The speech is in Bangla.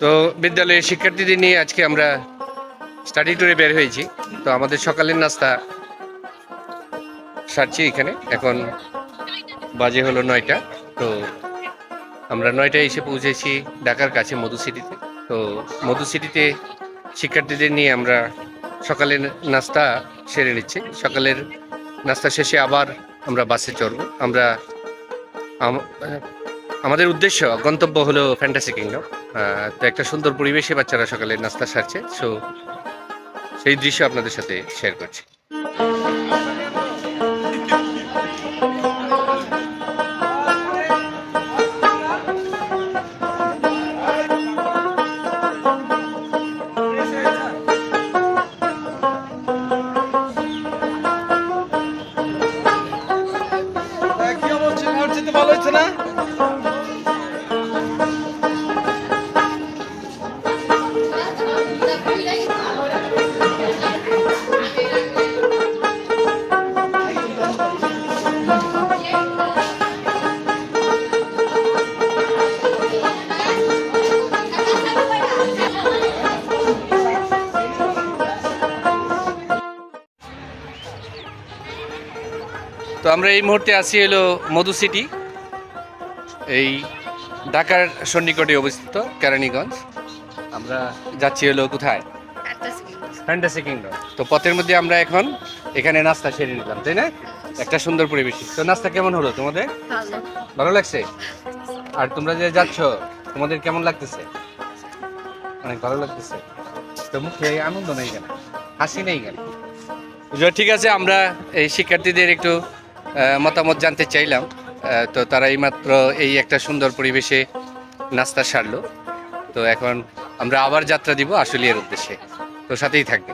তো বিদ্যালয়ের শিক্ষার্থীদের নিয়ে আজকে আমরা স্টাডি ট্যুরে বের হয়েছি। তো আমাদের সকালের নাস্তা সারছি এখানে। এখন বাজে হলো নয়টা। তো আমরা নয়টায় এসে পৌঁছেছি ঢাকার কাছে মধু সিটিতে। তো মধু সিটিতে শিক্ষার্থীদের নিয়ে আমরা সকালের নাস্তা সেরে নিচ্ছি। সকালের নাস্তা শেষে আবার আমরা বাসে চড়ব। আমরা আম- আমাদের উদ্দেশ্য, গন্তব্য হলো ফ্যান্টাসি কিংডম তো একটা সুন্দর পরিবেশে বাচ্চারা সকালে নাস্তা সারছে সো সেই দৃশ্য আপনাদের সাথে শেয়ার করছি। চেয়ে ভালো হচ্ছে না? তো আমরা এই মুহূর্তে আছি হলো মধু সিটি এই ঢাকার সন্নিকটে অবস্থিত কেরানীগঞ্জ। আমরা যাচ্ছি হলো কোথায়? ফ্যান্টাসি কিংডম তো পথের মধ্যে আমরা এখন এখানে নাস্তা সেরে নিলাম তাই না? একটা সুন্দর পরিবেশ। তো নাস্তা কেমন হলো তোমাদের? ভালো। লাগছে? আর তোমরা যে যাচ্ছ তোমাদের কেমন লাগতেছে? অনেক ভালো লাগতেছে। তো মুখে আনন্দ নেই কেন? হাসি নেই কেন? যা, ঠিক আছে আমরা এই শিক্ষার্থীদের একটু মতামত জানতে চাইলাম। তো তারা এইমাত্র এই একটা সুন্দর পরিবেশে নাস্তা সারলো। তো এখন আমরা আবার যাত্রা দিব আশুলিয়ার উদ্দেশ্যে। তো সাথেই থাকবে।